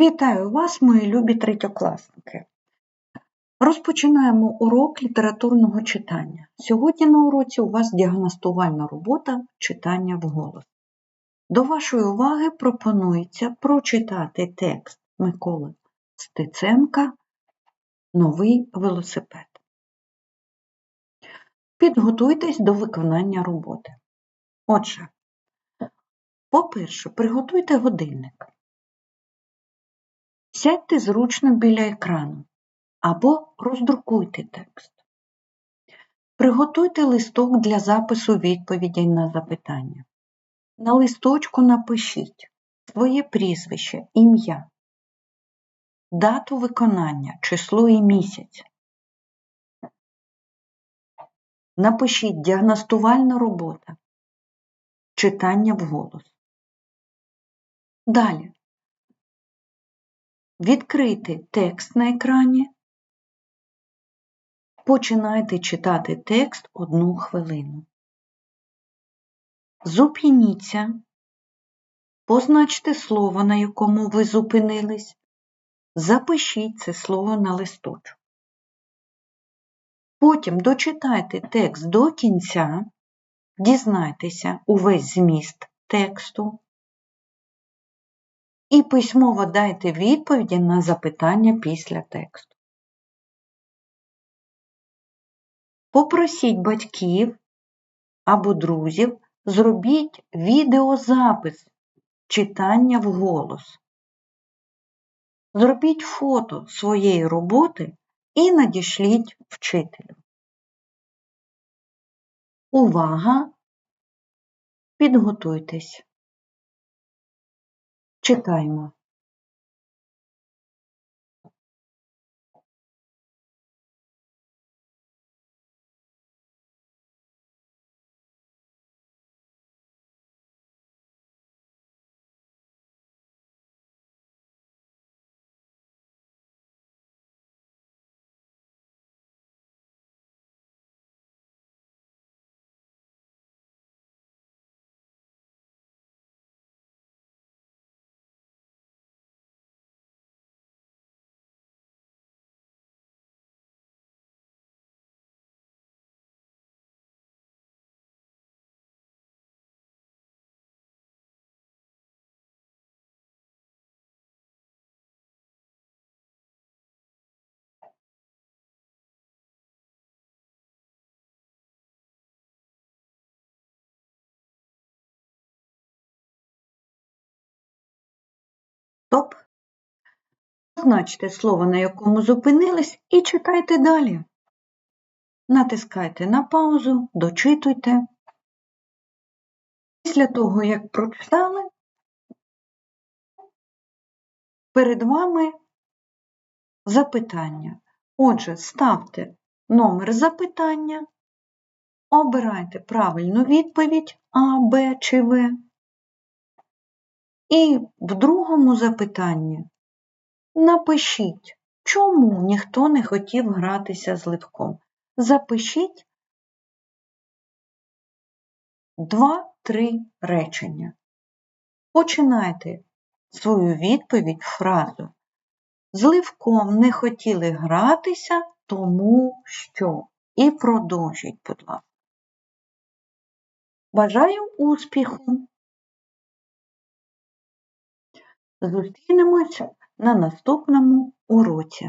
Вітаю вас, мої любі третьокласники! Розпочинаємо урок літературного читання. Сьогодні на уроці у вас діагностувальна робота читання вголос. До вашої уваги пропонується прочитати текст Миколи Стеценка Новий велосипед. Підготуйтесь до виконання роботи. Отже, по-перше, приготуйте годинник. Сядьте зручно біля екрану або роздрукуйте текст. Приготуйте листок для запису відповідей на запитання. На листочку напишіть своє прізвище, ім'я, дату виконання, число і місяць. Напишіть діагностувальна робота, читання вголос. Далі Відкрити текст на екрані. Починайте читати текст одну хвилину. Зупиніться, позначте слово, на якому ви зупинились. Запишіть це слово на листочок. Потім дочитайте текст до кінця, дізнайтеся увесь зміст тексту і письмово дайте відповіді на запитання після тексту. Попросіть батьків або друзів, зробіть відеозапис читання вголос. Зробіть фото своєї роботи і надішліть вчителю. Увага! Підготуйтесь. Читаємо. Стоп. Позначте слово, на якому зупинились, і читайте далі. Натискайте на паузу, дочитуйте. Після того, як прочитали, перед вами запитання. Отже, ставте номер запитання, обирайте правильну відповідь А, Б чи В. І в другому запитанні напишіть, чому ніхто не хотів гратися з левком. Запишіть два-три речення. Починайте свою відповідь фразу. З ливком не хотіли гратися, тому що. І продовжіть, будь ласка. Бажаю успіху! Зустрінемось на наступному уроці.